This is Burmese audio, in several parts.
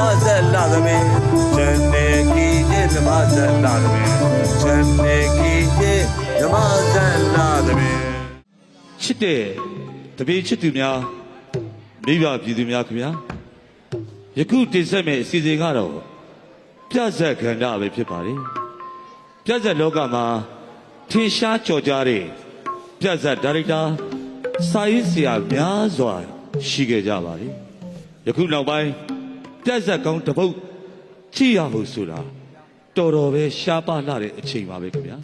မဆက်လာသမီးဇန်နေကီရဲ့ဓမ္မဆက်လာသမီးဇန်နေကီရဲ့ဓမ္မဆက်လာသမီးချစ်တဲ့တပည့်ချစ်သူများမိဘပြည်သူများခင်ဗျာယခုတင်ဆက်မယ့်အစီအစဉ်ကတော့ပြဇက်ခန္ဓာပဲဖြစ်ပါတယ်ပြဇက်လောကမှာထင်ရှားကြော်ကြားတဲ့ပြဇက်ဒါရိုက်တာစာရေးဆရာများစွာရှိခဲ့ကြပါတယ်ယခုနောက်ပိုင်း ပြဇက်ကောင်းတစ်ပုတ်ကြည့်ရဖို့ဆိုတာတော်တော်ပဲရှားပါလာတဲ့အချိန်ပါပဲခင်ဗျာ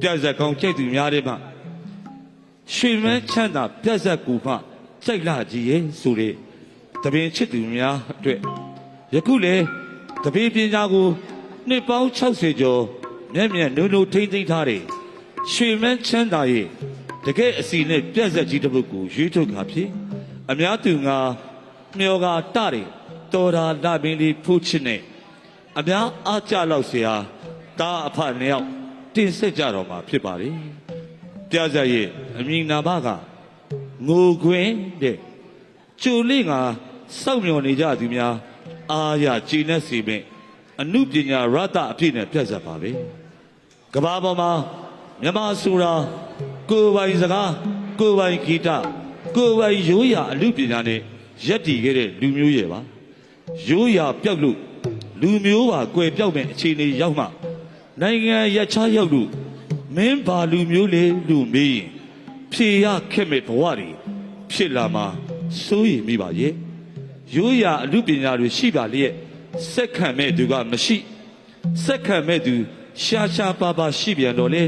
ပြဇက်ကောင်းကြိုက်သူများတဲ့မှာရွှေမန်းချမ်းသာပြတ်ဆက်ကူမှစိုက်လာကြီးရဲ့ဆိုတဲ့တပင်ချစ်သူများအတွက်ယခုလေတပင်ပညာကိုနှစ်ပေါင်း60ကျော်မျက်မျက်နုံနုံထိမ့်သိမ့်ထားတဲ့ရွှေမန်းချမ်းသာရဲ့တကယ်အစီနဲ့ပြတ်ဆက်ကြီးတစ်ပုဒ်ကိုရွေးထုတ်တာဖြစ်အများသူငါမျောကတတယ် တော်တာလပင်လေးဖူးချစ်နဲ့အများအားကြလောက်เสียတာအဖနှစ်ယောက်တင်ဆက်ကြတော့မှာဖြစ်ပါလေ ပြဇာတ်ရဲ့အမည်နာမကငိုခွင်းတဲ့ကျိုလေးကစောက်မျောနေကြသူများအာရကြည်နဲ့စီပင်အနုပညာရတအဖြစ်နဲ့ပြဇာတ်ပါပဲကဘာပေါ်မှာမြမဆူရာကိုယ်ပိုင်စကားကိုယ်ပိုင်ဂီတကိုယ်ပိုင်ရိုးရာအနုပညာနဲ့ရက်တည်ခဲ့တဲ့လူမျိုးရဲ့ပါ ရိုးရာပြောက်လို့လူမျိုးပါကွယ်ပြောက်မဲ့အခြေအနေရောက်မှနိုင်ငံရက်ချရောက်လို့မင်းဘာလူမျိုးလေလူမေးရင်ဖြေရခက်မဲ့ဘဝတွေဖြစ်လာမှာစိုးရိမ်မိပါရဲ့ရိုးရာအမှုပညာတွေရှိပါလျက်စက်ခံမဲ့သူကမရှိစက်ခံမဲ့သူရှာရှာပါပါရှိပြန်တော့လေ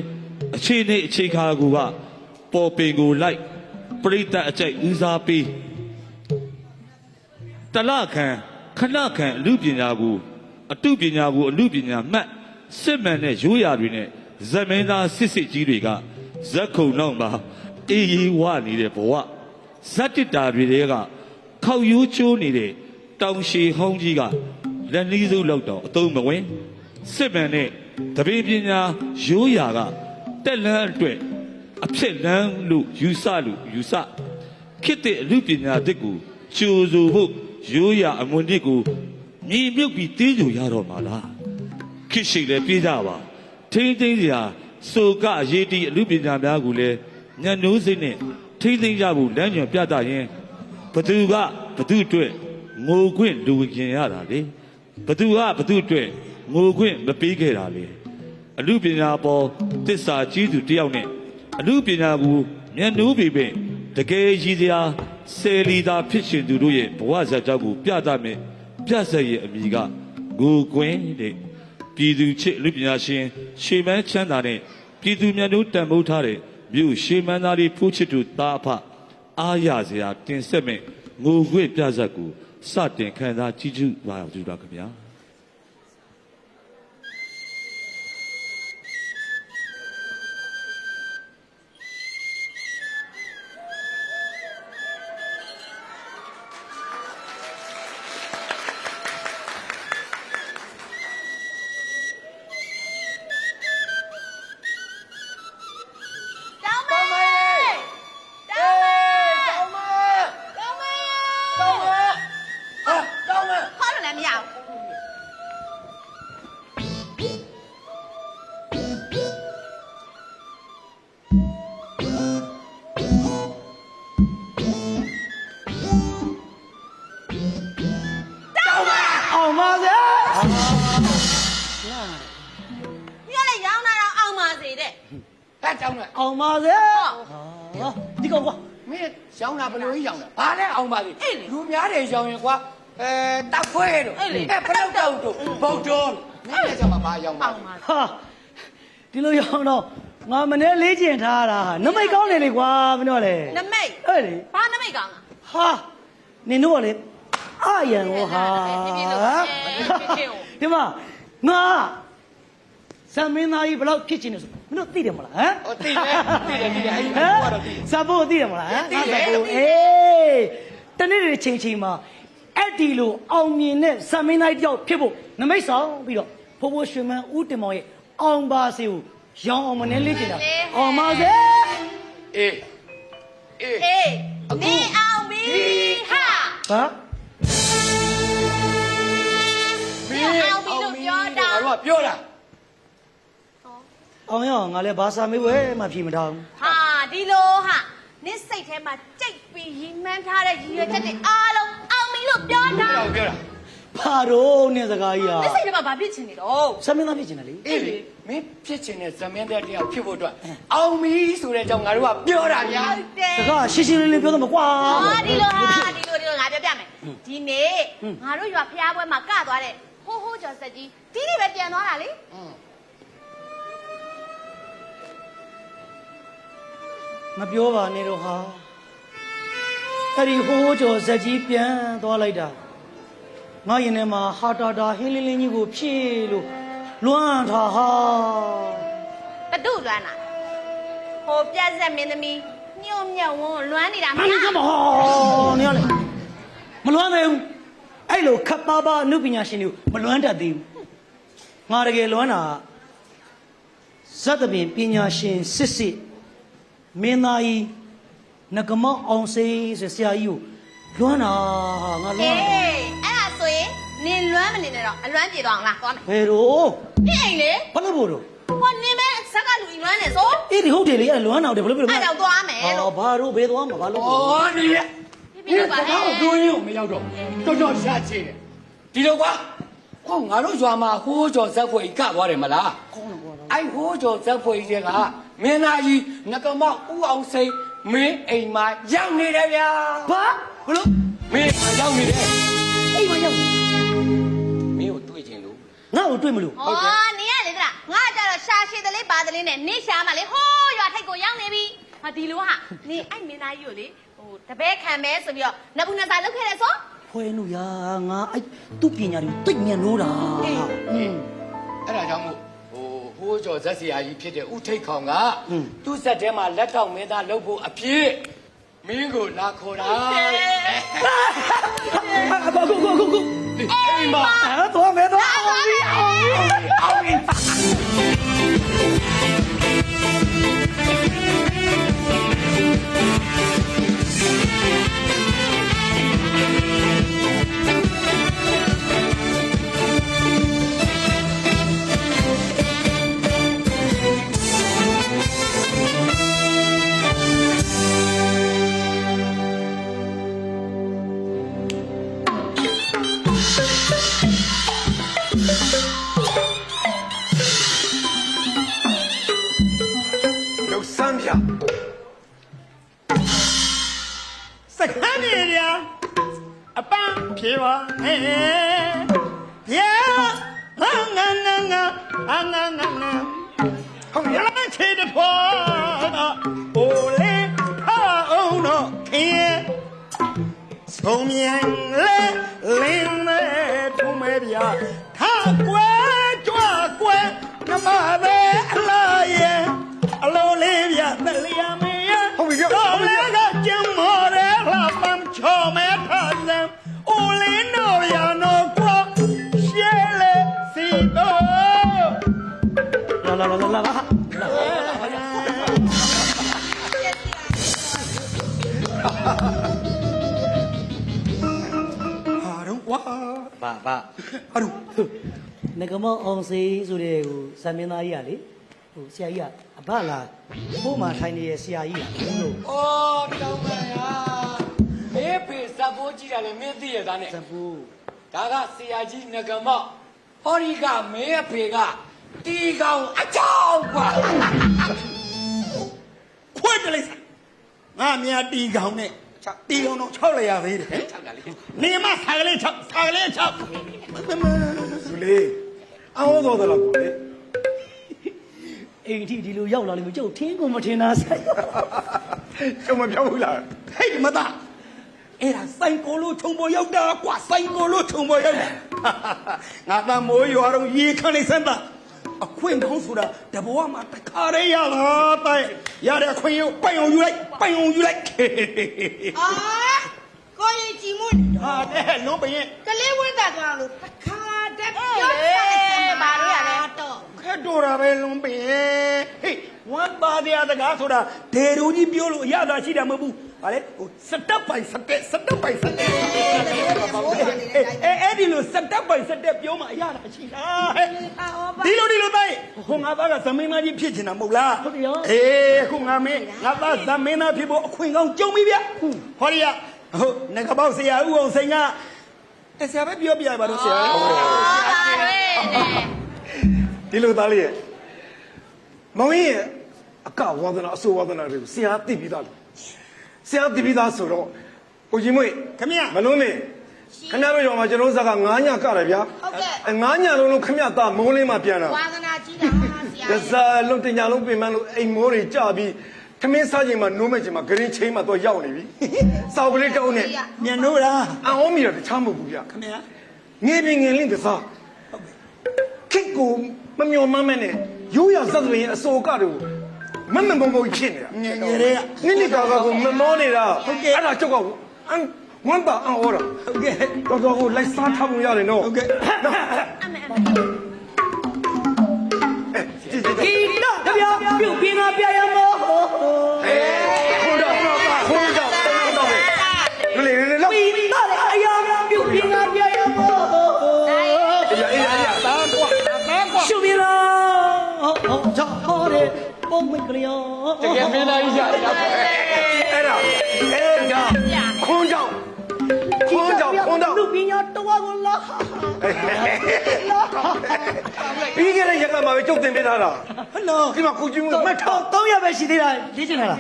အခြေအနေအခြေခါကူကပေါ်ပင်ကိုလိုက်ပြိတ္တအကြိုက်ဦးစားပေးတလခံ ခဏခံအမှုပညာကိုအတုပညာကိုအမှုပညာမှတ်စစ်မှန်တဲ့ရိုးရာတွေနဲ့ဇက်မင်းသားစစ်စစ်ကြီးတွေကဇက်ခုံနောက်မှာအေးရီဝနေတဲ့ဘဝဇက်တစ်တာတွေတဲကခောက်ရိုးချိုးနေတဲ့တောင်ရှည်ဟောင်းကြီးကလက်နီးစုပ်လောက်တော့အသုံးမဝင်စစ်မှန်တဲ့တပေပညာရိုးရာကတက်လန်းအတွက်အဖြစ်လန်းလို့ယူဆလို့ယူဆခေတ်တဲ့အမှုပညာတစ်ကိုကျိုးဆိုဖို့ ရိုးရာအမွန်တစ်ကိုမြေမြုပ်ပြီးတင်းကြိုရတော့မှာလားခေတ်ရှိလည်းပြေးကြပါထိမ့်သိမ့်စရာဆိုကအရေးတီအမှုပညာများကိုလည်းညံ့နိုးစိတ်နဲ့ထိမ့်သိမ့်ကြဖို့လမ်းညွှန်ပြသရင်ဘသူကဘသူအတွက်ငိုခွင့်လူကျင်ရတာလေဘသူကဘသူအတွက်ငိုခွင့်မပေးခဲ့တာလေအမှုပညာပေါ်တစ္ဆာကြီးသူတယောက်နဲ့အမှုပညာကိုမျက်နှိုးပေပင်တကယ်ရည်စရာ ဆယ်လီတာဖြစ်ရှင်သူတို့ရဲ့ဘဝဇာတ်ကြောင့်ကိုပြသမယ်ပြဆက်ရဲ့အမိကငိုကွင်းတဲ့ပြည်သူချစ်လူပညာရှင်ရှေမန်းချမ်းသာတဲ့ပြည်သူများတို့တန်ဖိုးထားတဲ့မြို့ရှေမန်းသားတွေဖူးချစ်သူသားအဖအားရစရာတင်ဆက်မဲ့ငိုခွေပြဆက်ကိုစတင်ခံစားကြည့်ကြပါကြပါခင်ဗျာ ဒီလိုရောင်းတော့ငါမနေ့လေးကျင်ထားတာဟာနမိတ်ကောင်းနေလေကွာမင်းတို့ကလေနမိတ်အဲ့လေဘာနမိတ်ကောင်းလားဟာနင်တို့ကလေအယံဟောဟာပြပြလို့ပြပြကိုဒီမှာငါဇမင်းသားကြီးဘယ်လောက်ဖြစ်ချင်လဲဆိုမင်းတို့သိတယ်မလားဟမ်ဟောသိတယ်သိတယ်သိတယ်အဲ့ဒီဟမ်ကတော့သိတယ်ဇဘို့သိတယ်မလားဟမ်သိတယ်ဇဘို့အေးတနေ့တွေချိန်ချိန်မှာအဲ့ဒီလိုအောင်မြင်တဲ့ဇမင်းသားကြီးတယောက်ဖြစ်ဖို့နမိတ်ဆောင်ပြီးတော့ဖိုးဖိုးရွှေမန်းဦးတင်မောင်ရဲ့ အောင်ပါစေကိုရောင်အောင်မနေလေးကျင်တာအောင်ပါစေအေးအေးအေးနေအောင်ပြီဟာဟာနေအောင်ပြီလို့ပြောတာငါတို့ကပြောတာအောင်ရအောင်ငါလည်းဘာစာမေးဝဲမှဖြေမထားဘူးဟာဒီလိုဟာနင့်စိတ်ထဲမှာကြိတ်ပြီးရီမှန်းထားတဲ့ရည်ရွယ်ချက်တွေအားလုံးအောင်ပြီလို့ပြောတာပြောတာ ပြောတာဘာတော့နဲ့စကားကြီးဟာနစ်စိတ်ထဲမှာဘာဖြစ်ချင်နေတော့ဆမင်းသားဖြစ်ချင်တယ်လေအေးလေမင်းဖြစ်ချင်တဲ့ဇမင်းတဲ့တရားဖြစ်ဖို့အတွက်အောင်ပြီဆိုတဲ့အကြောင်းငါတို့ကပြောတာဗျာဟုတ်တယ်စကားရှင်းရှင်းလင်းလင်းပြောတော့မကွာဟာဒီလိုဟာဒီလိုဒီလိုငါပြောပြမယ်ဒီနေ့ငါတို့ရွာဖျားပွဲမှာကသွားတဲ့ဟိုးဟိုးကျော်ဆက်ကြီးဒီနေ့ပဲပြန်သွားတာလေမပြောပါနဲ့တော့ဟာအဲ့ဒီဟိုးကျော်ဇက်ကြီးပြန်သွားလိုက်တာ ငါရင်ထဲမှာဟာတာတာဟင်းလင်းလင်းကြီးကိုဖြည့်လို့လွမ်းထားဟာဘဒုလွမ်းတာဟိုပြက်ဆက်မင်းသမီးညို့ညက်ဝန်းလွမ်းနေတာမင်းကမဟောနေရလေမလွမ်းသေးဘူးအဲ့လိုခပ်ပါပါအနုပညာရှင်တွေကိုမလွမ်းတတ်သေးဘူးငါတကယ်လွမ်းတာဇတ်တပင်ပညာရှင်စစ်စစ်မင်းသားကြီးငကမောက်အောင်စေးဆိုဆရာကြီးကိုလွမ်းတာဟာငါလွအေးမ်းတာအဲ့ဒါဆိုရင် နင်လွမ်းမနေနဲ့တော့အလွမ်းပြေသွားအောင်လားသွားမယ်ဘယ်တော့ဒီအိမ်လေဘာလို့ဖို့တော့ဟိုနင်မဲဇက်ကလူကြီးလွမ်းနေဆိုအေးဒီဟုတ်တယ်လေအဲ့လွမ်းအောင်တယ်ဘယ်လိုဘယ်လိုအဲ့တော့သွားမယ်လို့အော်ဘာလို့ဘယ်သွားမှာဘာလို့ဩနေရပြဒီပြကပါစဟဲ့ကားကိုတွင်းရုံမရောက်တော့တော်တော်ရှာချင်တယ်ဒီလိုကွာဟောငါတို့ရွာမှာဟိုးကျော်ဇက်ဖွယ်ကြီးကသွားတယ်မလားကောင်းတော့ကွာအဲ့ဟိုးကျော်ဇက်ဖွယ်ကြီးကမင်းသားကြီးငကမောက်ဦးအောင်စိန်မင်းအိမ်မှာရောက်နေတယ်ဗျာဘာဘလို့မင်းရောက်နေတယ် ငါ့ကိုတွေ့မလို့ဟုတ်တယ်အော်နေရလေတလားငါကြတော့ရှာရှည်တလေးပါတလေးနဲ့နေရှာမှလေဟိုးရွာထိုက်ကိုရောက်နေပြီဟာဒီလိုဟာနေအဲ့မင်းသားကြီးကိုလေဟိုတပည့်ခံမဲဆိုပြီးတော့နဘူးနစာလောက်ခဲ့တယ်ဆိုဖွဲနူရာငါအဲ့သူ့ပညာတွေတိတ်ညံလို့တာအင်းအဲ့ဒါကြောင့်မို့ဟိုဟိုးကျော်ဇက်စီယာကြီးဖြစ်တဲ့ဥထိတ်ခေါင်ကသူ့ဇက်ထဲမှာလက်တော့မင်းသားလောက်ဖို့အပြည့်မင်းကိုလာခေါ်တာတဲ့ကိုကိုကိုကိုကိုအိမ်မှာတော့မဲတော့ အောင်ပြီအောင်ပြီ ပန်းပြေပါနဲ့ဗျာငါငါငါငါအငါငါငါဟုတ်ရလားချေတဖွာအိုလေဟာအောင်တော့ခင်ရဲ့ဆုံးမြန်လေလင်းမဲ့ထုံးမဲ့ဗျာထားကွယ်ကြွကွယ်နမပဲ ပါပါအရုငကမောင်အောင်စေးဆိုတဲ့ဟိုဇာမင်းသားကြီးကလေဟိုဆရာကြီးကအဘလားကို့မှာထိုင်နေရဆရာကြီးကဘုလို့အော်တောင်းပါရာမေဖေဇက်ဖို့ကြည့်တာလေမင်းသိရသားနဲ့ဇက်ဖို့ဒါကဆရာကြီးငကမောင်ဟောဒီကမေဖေကတီကောင်အချောင်းပါခွဲ့ကြလိုက်စငါမြာတီကောင်နဲ့ 6တီအောင်တော့6လေရသေးတယ်6တာလေးနေမဆာကလေး6ဆာကလေး6မမဇူလေးအောင်းတော်တယ်လောက်ကိုလေအိမ်ထိဒီလိုရောက်လာလို့ကျုပ်ထင်းကိုမထင်တာဆိုင်ကျုံမပြောဘူးလားဟဲ့မသားအဲ့ဒါစိုင်ကိုလို့ထုံပေါ်ရောက်တာကွာစိုင်ကိုလို့ထုံပေါ်ရောက်တာငါသားမိုးရွာတော့ရေခမ်းနေစမ်းသား အခွင့်ကောင်းဆိုတာတဘောမှာတခါတည်းရလာတဲ့ရတဲ့အခွင့်ရုပ်ပိုင်အောင်ယူလိုက်ပိုင်အောင်ယူလိုက်အာကိုရင်ကြည်မွန်းဟာတဲ့လုံးပရင်ကလေးဝင်းတာသွားလို့တခါတည်းအေးပြောလေဆက်စမ်းဘာလို့ရလဲတော့ခက်တော်တာပဲလုံးပရင်ဟေးဝမ်းပါတရားတကားဆိုတာဒေရူကြီးပြောလို့အရသာရှိတာမဟုတ်ဘူး ဟာလေဟိုစတက်ပိုင်စတက်စတက်ပိုင်စတက်အေးတကယ်လို့ဘိုးပါနေအေးတယ်အဲ့အဲ့ဒီလိုစက်တက်ပိုင်စက်တက်ပြောမှအရတာရှိတာဟဲ့ဒီလိုဒီလိုတိုင်းဟိုငါသားကသမင်းသားကြီးဖြစ်ချင်တာမဟုတ်လားဟုတ်တယ်ရောအေးအခုငါမင်းငါသားသမင်းသားဖြစ်ဖို့အခွင့်ကောင်းကြုံပြီဗျဟောရီရဟုတ်ငါကပေါ့ဆရာဦးအောင်စိန်ကအဲဆရာပဲပြောပြရပါတော့ဆရာဟောပါရွေးတဲ့ဒီလိုသားလေးရဲ့မောင်ကြီးရဲ့အကဝါဒနာအဆိုဝါဒနာတွေကိုဆရာသိပြီးသားလို့ ဆရာသိပြီးသားဆိုတော့ကိုကြီးမွေခမရမလုံးနဲ့ခဏတော့ရောမှာကျွန်တော်တို့ဇက်က9ညကရတယ်ဗျာဟုတ်ကဲ့ အဲ9ညလုံးလုံးခမရသားမိုးလေးမှပြန်လာဝါသနာကြီးတာဆရာကစားလုံးတင်ညာလုံးပြင်မလို့အိမ်မိုးတွေကြပြီးထမင်းစားချိန်မှာနိုးမဲ့ချိန်မှာဂရင်းချင်းမှာတော့ရောက်နေပြီစောက်ကလေးတောင်းနဲ့မြန်နိုးလားအံ့ဩမိတော့တခြားမဟုတ်ဘူးဗျာခမရငယ်ပင်ငယ်လင်းကစားခစ်ကိုမမျော်မှန်းမဲ့နဲ့ရိုးရသတ်သွင်းအစိုးကတို့ မမမမဖြစ်နေတာငယ်ငယ်လေးကနိနိကာကကိုမမောနေတာဟုတ်ကဲ့အဲ့ဒါကြောက်ကအန်ဝမ်းတာအံ့ဩတာဟုတ်ကဲ့တော်တော်ကိုလိုက်စားထားမှုရတယ်နော်ဟုတ်ကဲ့ကြည့်ကြည့်ဂီတတပြပြုတ်ပြင်းတာပြရမောခေါ်တော့ခေါ်တော့ခေါ်တော့လေလေလေလောက်ပီတာအရာပြုတ်ပြင်းတာပြရမောအေးအေးအေးတာကွာတာကွာရှုပ်ပြလားဟောချော်ရဲ ပုံမကလျောတကယ်မင်းသားကြီးရတာအဲ့ဒါအဲ့ဒါခွန်ကြောင့်ခွန်ကြောင့်ခွန်ကြောင့်လူပညာတော်ကိုလာပြီးခဲ့တဲ့ရက်ကမှာပဲကြုတ်တင်ပေးထားတာဟုတ်နော်ဒီမှာကိုကြီးမျိုးမှတ်ထားတော့ရပဲရှိသေးတာလေ့ကျင့်လာလား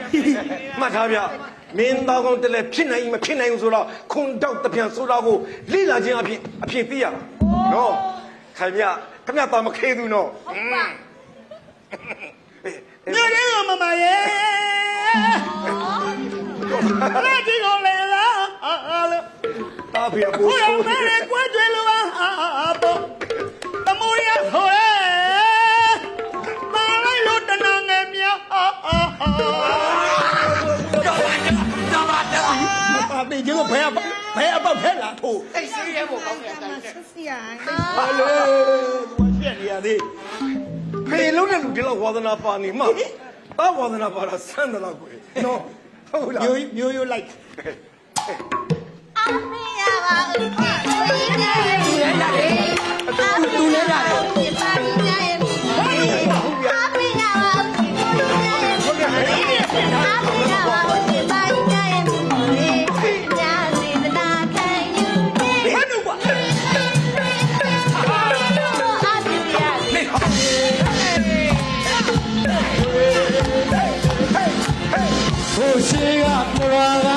မှတ်ထားဗျမင်းသားကောင်းတလဲဖြစ်နိုင်မဖြစ်နိုင်ဘူးဆိုတော့ခွန်တောက်တပြန်ဆိုတာကိုလိလာခြင်းအဖြစ်အဖြစ်သိရတာနော်ခင်ဗျခင်ဗျတာမခဲသူနော်ဟုတ်ပါအေး ညနေကမမရဲ့လက်ကြီးကိုလေလားအားလို့တာဖေအကိုကိုရဆိုးမဲနဲ့ကွဲကြွယ်လို့ပါအာပေါ့တမိုးရဟိုရဲမာလိုက်လို့တနာငယ်များအာအာအာတေကျိုးဘယ်ဘယ်အပေါက်ထဲလာထိုးအဲ့စီးရဲဖို့ကောင်းတယ်တိုင်းဆရာဟာလေဘာဖြစ်နေရသေး ဖေလုံးတဲ့လူဒီလောက်ဝါသနာပါနေမှတာဝါသနာပါတာဆန်းတယ်လားကွယ်နော်ဟုတ်လားမျိုးမျိုးရိုးလိုက်အောင်မရပါဘူးကိုကြီးနဲ့သူလည်းရတယ်သူလည်းရတယ် က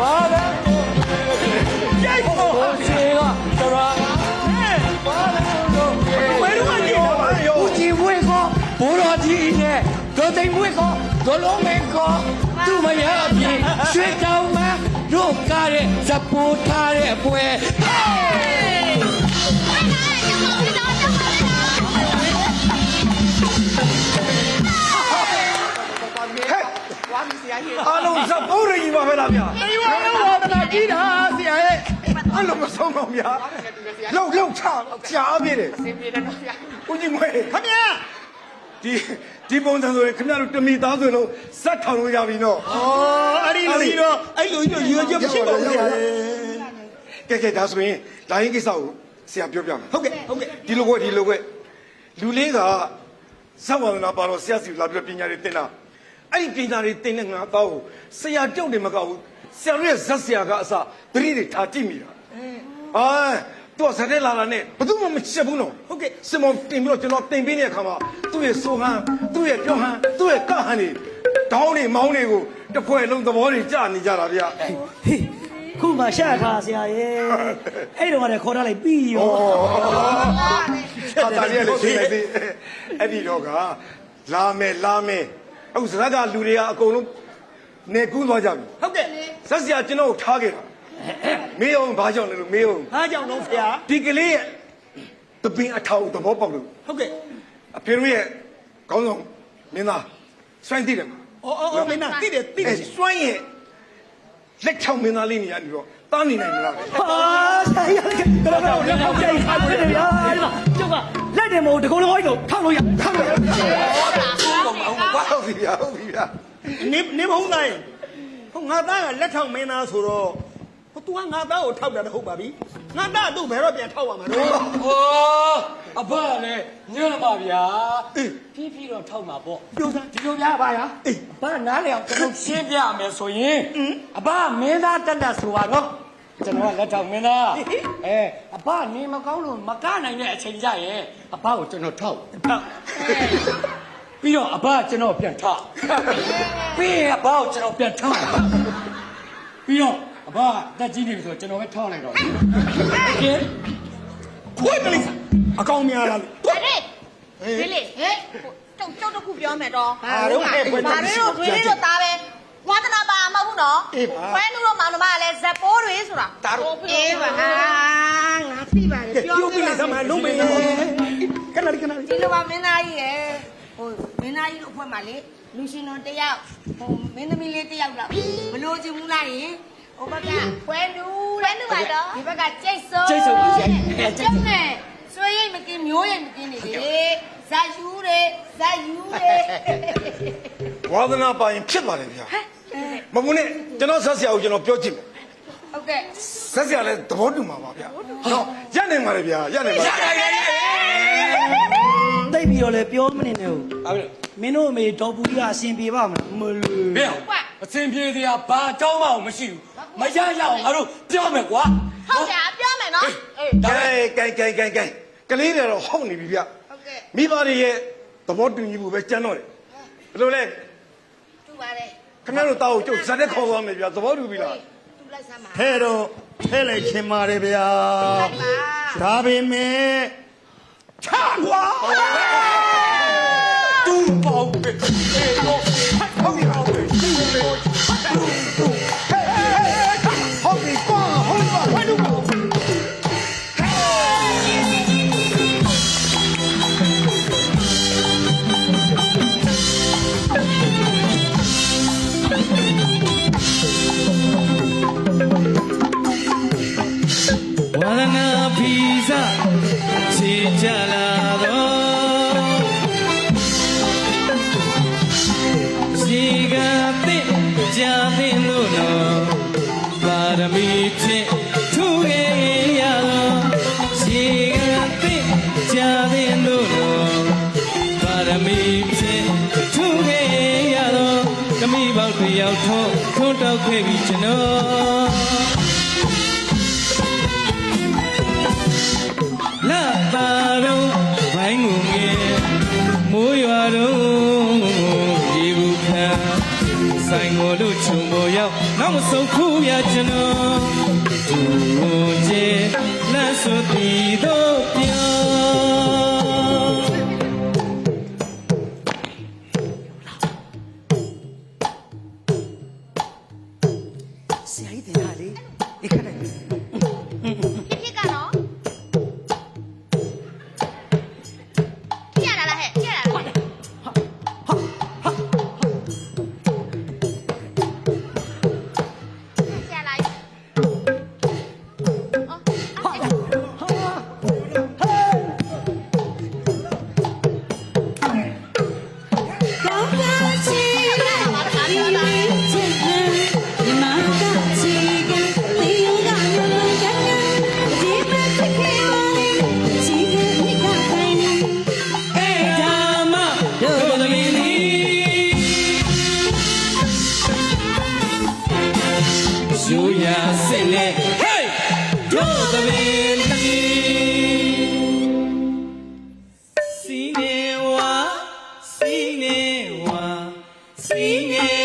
ပါရကိုရိုက်ဖို့ဟိုရှိကပရာကပါရကိုဘယ်လိုမှကြည့်တော့ပါရောဦးကြီးဝေကောဘိုးတော်ကြီးနဲ့ဒေါ်သိန်းဝေကောဒေါ်လုံးမေကောသူ့မရအပြင်ရွှေတောင်မှတို့ကားတဲ့ဇပိုးထားတဲ့ပွဲ အားလုံးဇပ်ပိုးရကြီးပါပဲလားဗျာဒီဝါလုံးဝါဒနာကြီးတာဆရာရဲ့အဲ့လိုမဆုံးပါဗျာလောက်လောက်ချကြာပြည့်တယ်စင်ပြေတယ်နော်ဗျာဦးကြီးမွေးခမရဒီဒီပုံစံဆိုရင်ခင်ဗျားတို့တမီသားဆိုလို့ဇက်ထောင်လို့ရပြီနော်ဩအဲ့ဒီလိုကြီးတော့အဲ့လိုကြီးတော့ရွေချက်မရှိပါဘူးဆရာရဲ့ကဲကဲဒါဆိုရင်ဒါရင်ကိစ္စကိုဆရာပြောပြမယ်ဟုတ်ကဲ့ဟုတ်ကဲ့ဒီလိုကွဒီလိုကွလူလေးကဇဝန္ဒနာပါတော့ဆရာစီလာပြီးပညာတွေတင်တာ အဲ့ဒီပညာတွေတင်တဲ့ငါတော့ဆရာကြောက်တယ်မကောက်ဘူးဆရာရဲ့ဇက်ဆရာကအစသတိတွေထားကြည့်မိတာအာတော့စတဲ့လာလာနဲ့ဘယ်သူမှမချက်ဘူးနော်ဟုတ်ကဲ့စမောတင်ပြီးတော့ကျွန်တော်တင်ပေးတဲ့အခါမှာသူ့ရဲ့ဆိုဟန်သူ့ရဲ့ပြောဟန်သူ့ရဲ့ကဟန်တွေတောင်းတွေမောင်းတွေကိုတစ်ဖွဲ့လုံးသဘောတွေကြာနေကြတာဗျခုမှရှာထားဆရာရဲ့အဲ့တော့လည်းခေါ်ထားလိုက်ပြီးရောဟာတာလေးလည်းရှင်းလိုက်သေးအဲ့ဒီတော့ကလာမယ်လာမယ် အခုစကားကလူတွေကအကုန်လုံးနေကူးသွားကြပြီဟုတ်ကဲ့ဇက်စရာကျွန်တော်ကိုထားခဲ့တာမေးအောင်ဘာကြောင့်လဲလို့မေးအောင်အားကြောင့်တော့ဆရာဒီကလေးရဲ့တပင်အထောက်သဘောပေါက်လို့ဟုတ်ကဲ့အဖေတို့ရဲ့ခေါင်းဆောင်မင်းသားစွန့်တည်တယ်မှာအော်အော်အော်မင်းနာတိတယ်တိတအဲယ်စွန့်ရဲ့လက်ချောင်းမင်းသားလေးနေရပြီးတော့တားနေနိုင်မလားဟာဆရာရဲ့ကတော့တော့လက်ပေါက်ကြိုက်ထားတယ်ဗျာအဲ့မှာကျုပ်က လက်တယ်မဟုတ်တကုံလုံးဝိုင်းတော့ထောက်လို့ရထောက်လို့ရဟုတ်ပြီဗျာဟုတ်ပြီဗျာနေနေမဟုတ်လားဟိုငါသားကလက်ထောက်မင်းသားဆိုတော့ဟို तू ကငါသားကိုထောက်တာတော့ဟုတ်ပါပြီငါသားတို့ဘယ်တော့ပြန်ထောက်ပါမှာတော့ဩအဘလည်းညံ့ပါဗျာဖြည်းဖြည်းတော့ထောက်မှာပေါ့ပြောစမ်းဒီလိုများပါလားအေးအဘနားလေအောင်ကျွန်တော်ရှင်းပြမယ်ဆိုရင်အဘမင်းသားတက်တက်ဆိုပါတော့ ကျွန်တော်ကလက်ထောက်မင်းသားအဲအဘနေမကောင်းလို့မကနိုင်တဲ့အချိန်ကြရဲ့အဘကိုကျွန်တော်ထောက်ထောက်ပြီးတော့အဘကျွန်တော်ပြန်ထောက်ပြီးရင်အဘကိုကျွန်တော်ပြန်ထောက်ပြီးတော့အဘတက်ကြီးနေပြီဆိုတော့ကျွန်တော်ပဲထောက်လိုက်တော့ကဲခွေးတလိစားအကောင်များလားဒါလေးဒီလေးဟဲ့ကျုပ်ကျုပ်တခုပြောမယ်တော့ဘာလို့ဟဲ့ခွေးတဘာလိလို့စားတို့တွေတို့သားပဲဝါသနာပါမဟုတ်ဘူး နော်အေးပါခွဲနုတော့မောင်နှမကလည်းဇက်ပိုးတွေဆိုတာဒါတို့အေးပါဟာငါသိပါတယ်ကဲပြောပြောပြလိုက်စမ်းမလုံးမင်းခဏလေးခဏလေးဒီလိုပါမင်းသားကြီးရယ်ဟိုမင်းသားကြီးတို့အဖွဲ့မှာလေလူရှင်တော်တယောက်ဟိုမင်းသမီးလေးတယောက်လောက်မလို့ချင်ဘူးလားယင်ဟိုဘက်ကခွဲနူးခွဲနုပါတော့ဒီဘက်ကကြိတ်စိုးကျိတ်ဆုံးကြီးရိုက်ကျုံးနဲ့ဆွေရိတ်မကင်းမျိုးရိတ်မကင်းနေလေဇာယူတွေဇာယူတွေဝါသနာပါရင်ဖြစ်ပါလေဗျာမ မုန်းနဲ့ကျွန်တော်ဆက်ဆရာကိုကျွန်တော်ပြောကြည့်မယ်ဟုတ်ကဲ့ဆက်ဆရာလည်းသဘောတူမှာပါဗျာဟုတ်ရနိုင်ပါလေဗျာရနိုင်ပါတိတ်ပြီးတော့လည်းပြောမနေနဲ့ဟုတ်အဲ့ဒါမင်းတို့အမေဒေါ်ပူကြီးကအရှင်ပြေပါမလားမလို့ဘယ်အစင်ပြေစရာဘာအကြောင်းမှမရှိဘူးမရရအောင်ငါတို့ပြောမယ်ကွာဟုတ်တယ်ပြောမယ်နော်အေးကဲကဲကဲကဲကဲကလေးတွေတော့ဟုတ်နေပြီဗျဟုတ်ကဲ့မိဘတွေရဲ့သဘောတူညီမှုပဲကြမ်းတော့တယ်ဘယ်လိုလဲတူပါတယ် ခင်ဗျားတို့တောက်ကိုကျုပ်ဇက်တဲ့ခေါ်သွားမယ်ဗျာသဘောတူပြီလားတူလိုက်စမ်းပါထဲတော့ထဲလိုက်ခင်ပါတယ်ဗျာလိုက်ပါဒါပေမဲ့ချာကွာတူပေါင်းပဲ ကြာတဲ့လို့နော်ပါရမီဖြင့်ထူခဲ့ရတော့ရှိကတဲ့ကြာတဲ့လို့နော်ပါရမီဖြင့်ထူခဲ့ရတော့ကမိပေါက်တစ်ယောက်ထုံးထုံးတောက်ခဲ့ပြီကျွန်တော် ရောက်နောက်မဆုံး စီ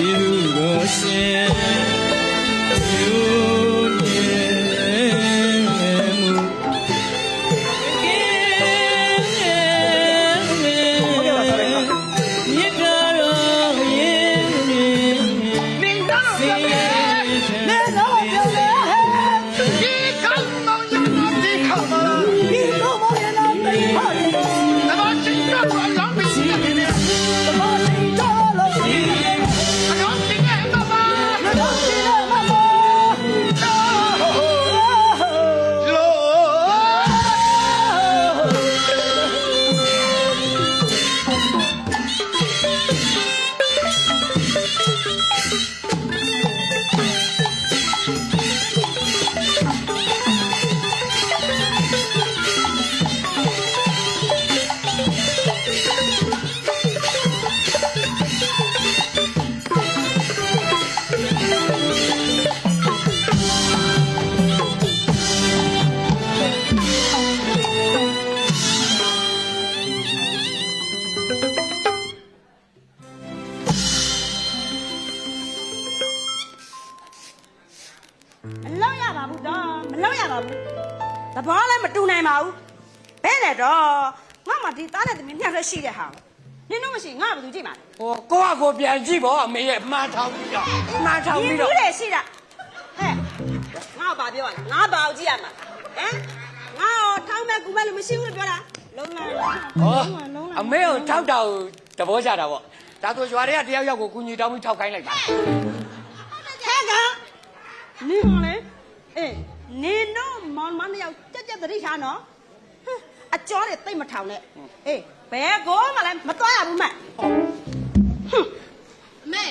ကျေးဇူးတော်ရှင် ကကိုပြန်ကြည့်ပေါ့အမေရဲ့မှားထောင်ပြီးတော့မှားထောင်ဒီပြီးလူတော့တွေရှိတာဟဲ့ငါဘာပြောရလဲငါဘာကိုကြည့်ရမှာဟမ်ငါရောထောင်းမဲ့ကူမဲ့လို့မရှိဘူးလို့ပြောတာလုံးလာဟောအမေကိုထောက်တာကိုသဘောကျတာပေါ့ဒါဆိုရွာတွေကတယောက်ယောက်ကိုကုညီတောင်းပြီးထောက်ခိုင်းလိုက်တာဟဲ့ကနင်ဟောလေအေးနင်တို့မောင်မနှစ်ယောက်ကြက်ကြက်သတိထားနော်ဟမ်အကျော်တွေတိတ်မထောင်နဲ့အေးဘယ်ကိုမှလည်းမသွားရဘူးမဟ မ်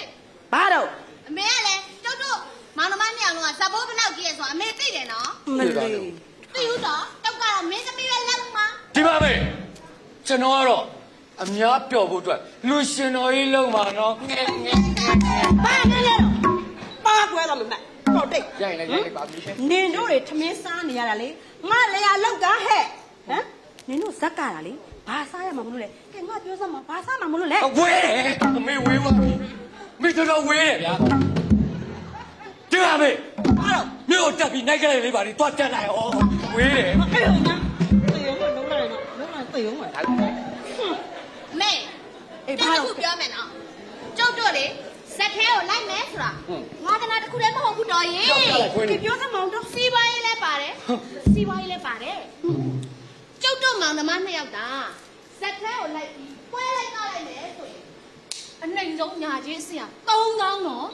အမေဘာတော့အမေကလည်းကျုပ်တို့မောင်နှမနှစ်ယောက်လုံးကဇဘိုးဘယ်လောက်ကြီးရဆိုအမေသိတယ်နော်မလေးသိဘူးတော့တောက်ကတော့မင်းသမီးပဲလောက်မှာဒီပါမေကျွန်တော်ကတော့အများပျော်ဖို့အတွက်လူရှင်တော်ကြီးလုံးပါနော်ငဲငဲဘာနဲ့လဲတော့ပါကွဲတော့မမတော့တိတ်ရိုက်လိုက်ရိုက်လိုက်ပါပြီနင်တို့တွေထမင်းစားနေရတာလေငါလေရလောက်ကဟဲ့ဟမ်နင်တို့ဇက်ကတာလေဘာစားရမှာမလို့လဲကဲငါပြောစမ်းမှာဘာစားမှာမလို့လဲအဝဲတယ်အမေဝေးပါပြီမိ တော်တော်ဝေးတယ်ဗျာဒီပါမေဘာတော့မြို့တက်ပြီးနိုင်ကြလေးပါလေတွားတက်လိုက်ဩဝေးတယ်အဲ့လိုညာသေရုံးမလုံးလိုက်တော့လုံးလိုက်သေရုံးမအမေအေးတဘာခုတော့ပြောမယ်နော်ကျုပ်တို့လေဇက်ထဲကိုလိုက်မယ်ဆိုတာငါကနာတစ်ခုတည်းမဟုတ်ဘူးတော်ရေဒီပြောစမ်းမအောင်တော့စီးပွားရေးလည်းပါတယ်စီးပွားရေးလည်းပါတယ်ကျုပ်တို့မောင်နှမနှစ်ယောက်တာဇက်ထဲကိုလိုက်ပြီးပွဲလိုက်တော့လိုက်မယ်ဆိုရင် အနိုင်ဆုံးညာချင်းစရာ3000နော်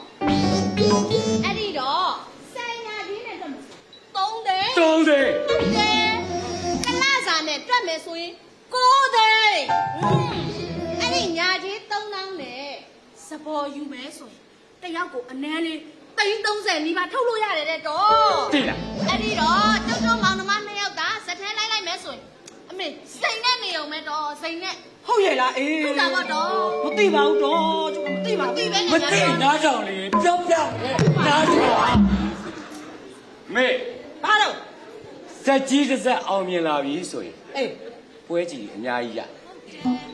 အဲ့ဒီတော့ဆိုင်ညာချင်းနဲ့တော့3သိန်းတုံးတယ်ဟုတ်တယ်ကလစာနဲ့တွက်မယ်ဆိုရင်9သိန်းအဲ့ဒီညာကြီး3000နဲ့စပေါ်ယူမယ်ဆိုရင်တယောက်ကိုအနည်းလေး330နီးပါးထုတ်လို့ရတယ်တဲ့တော့တိလားအဲ့ဒီတော့ကျုပ်တို့မောင်နှမနှစ်ယောက်သာစက်ထဲလိုက်လိုက်မယ်ဆိုရင်အမေစိတ်နဲ့နေအောင်မဲတော့ စိတ်နဲ့ ဟုတ်ရဲ့လားအေးဟုတ်တာပေါ့တော့မသိပါဘူးတော့ကျွန်တော်မသိပါဒီဘူးပဲ မသိနားကြောင်လေပြောပြတယ်နားကြောင်မေဘာတော့စက်ကြီးတစ်စက်အောင်မြင်လာပြီဆိုရင်အေးပွဲကြီးအများကြီးရ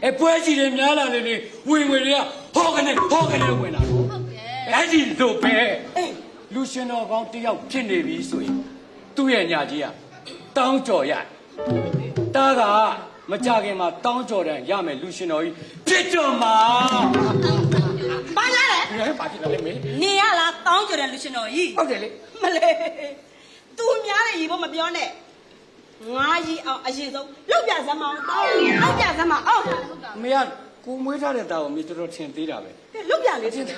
အဲပွဲကြီးတွေများလာနေနေဝင်ဝင်တွေကဟောကနေဟောကနေဝင်လာတော့ဟုတ်တယ်အဲ့ဒီလိုပဲအေးလူရှင်တော်ကောင်းတယောက်ဖြစ်နေပြီဆိုရင်သူ့ရဲ့ညာကြီးကတောင်းကြော်ရတားက မကြခင်မှာတောင်းကြော်တယ်ရမယ်လူရှင်တော်ကြီးဖြစ်တော်မှာဘာလဲလဲဟဲ့ပါဖြစ်တယ်လေမေနေရလားတောင်းကြတယ်လူရှင်တော်ကြီးဟုတ်တယ်လေမလေးသူများတဲ့ရေဖို့မပြောနဲ့ငါကြီးအောင်အရင်ဆုံးလောက်ပြစမ်းမအောင်တောင်းလောက်ပြစမ်းမအောင်အမေကကိုမွေးထားတဲ့တာကိုမေတော်တော်ထင်သေးတာပဲလောက်ပြလေထင်တာ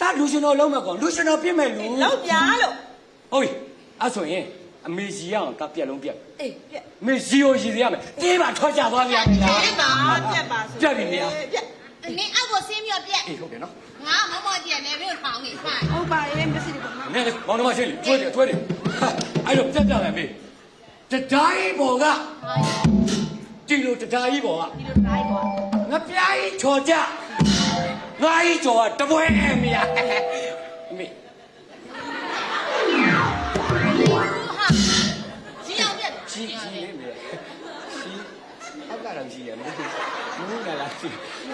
ဒါလူရှင်တော်လုံးမဲ့ကောင်လူရှင်တော်ပြစ်မဲ့လူလောက်ပြလို့ဟုတ်ပြီအဲ့ဆိုရင် အမေကြီးရအောင်တာပြက်လုံးပြက်အေးပြက်မေကြီးကိုရည်စရမယ်တေးပါထွက်ကြသွားပြန်ပြီလားပြက်ပါပြက်ပါပြက်ပြီနေရပြက်နင်အောက်ကိုဆင်းပြီးတော့ပြက်အေးဟုတ်တယ်နော်ငါမမောကြည့်ရတယ်မင်းထောင်းနေခိုင်းဟုတ်ပါရဲ့မျက်စိတွေပေါ်မှာနည်းလေမောင်နှမရှိလေထွေးတယ်ထွေးတယ်ဟာအဲ့လိုပြက်ပြက်မယ်မေတတိုင်းပေါ်ကဒီလိုတတိုင်းပေါ်ကဒီလိုတိုင်းပေါ့ငါပြားကြီးချော်ကြငါကြီးချော်ကတပွဲအမေအ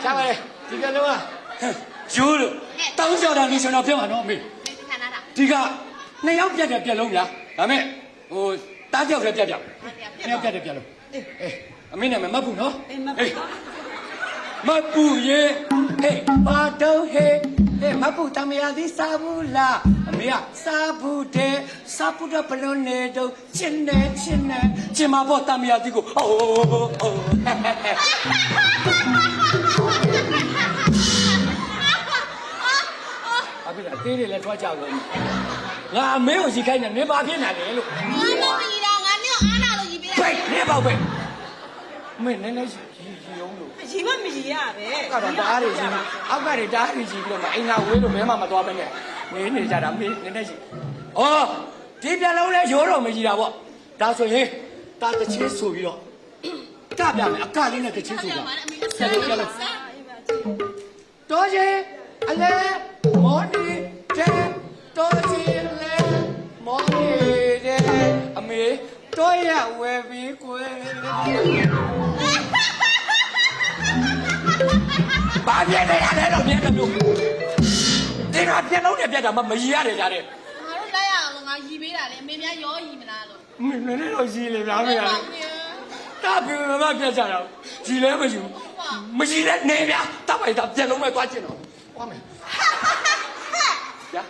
အောက်ကတော့ကြီးရမလို့မင်းကလားကြီးချပါလေဒီကလုံးကရိုးလို့တောင်းလျှောက်တာလူရှင်တော်ဖြစ်မှာနော်အမေမင်းခံလာတာဒီကနှစ်ယောက်ပြတ်တယ်ပြက်လုံးဗျာဒါမဲ့ဟိုတားကြောက်လည်းပြတ်ပြတ်နှစ်ယောက်ပြတ်တယ်ပြက်လုံးအေးအမေနာမည်မတ်ဘူးနော်အေးမတ်ဘူးမတ်ဘူးရေဟေးပါတော့ဟေးဟေးမတ်ဘူးတမယာသည်စားဘူးလားအမေကစားဘူးတဲ့စားဘူးတော့ဘလုံးနေတော့ချင်းနေချင်းနေချင်းမဖို့တမယာသည်ကိုအိုးအိုးအ သေးတွေလည်းထွက်ကြကုန်ငါအမေကိုရှိခိုင်းနေနေပါဖြစ်နေတယ်လို့ငါမပြီးတော့ငါမျိုးအားနာလို့ယူပေးဖိလိုက်တ်နေပေါ့ဖိတ်မင်းနည်းနည်းရှိရှိရုံးလို့ရီမမရီရပဲကတော့တားတွေရှိအောက်ကတွေတားတွေရှိပြီးတော့မအင်္ဂါဝေးလို့မဲမမသွားပဲနဲ့နေနေကြတာမင်းနည်းနည်းရှိဩဒီပြလုံးလဲရိုးတော့မကြီးတာပေါ့ဒါဆိုရင်တာတချင်းဆိုပြီးတော့ကပြမယ်အကလေးနဲ့တချင်းဆိုပြဆက်လို့ပြလို့တော်ချင်းအလဲ တော်ရဝယ်ပြီးကွယ်ဘာပြနေရတယ်လို့ပြတယ်လို့ဒီကပြလုံးနဲ့ပြတာမမရီရတယ်ကြတဲ့ငါတို့လိုက်ရအောင်ငါယူပေးတာလေအမေများရောယူမလားလို့မင်းလည်းတော့ရီလေဗျာမရလေတာပြမပြကြတာရီလဲမယူမရီလဲနေဗျာတပ်ပိုက်တာပြလုံးမဲ့သွားကျင်တော့ဟောမယ်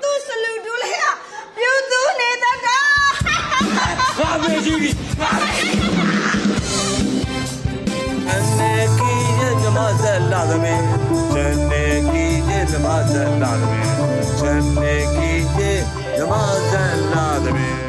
သူစလူတူလေးကပြူသူနေတတ်တာ ငါမေကြီးပြီငါမေအနေကီရဲ့ဓမ္မဇက်လာသမီးဇန်နေကီရဲ့ဓမ္မဇက်လာသမီးဇန်နေကီရဲ့ဓမ္မဇက်လာသမီး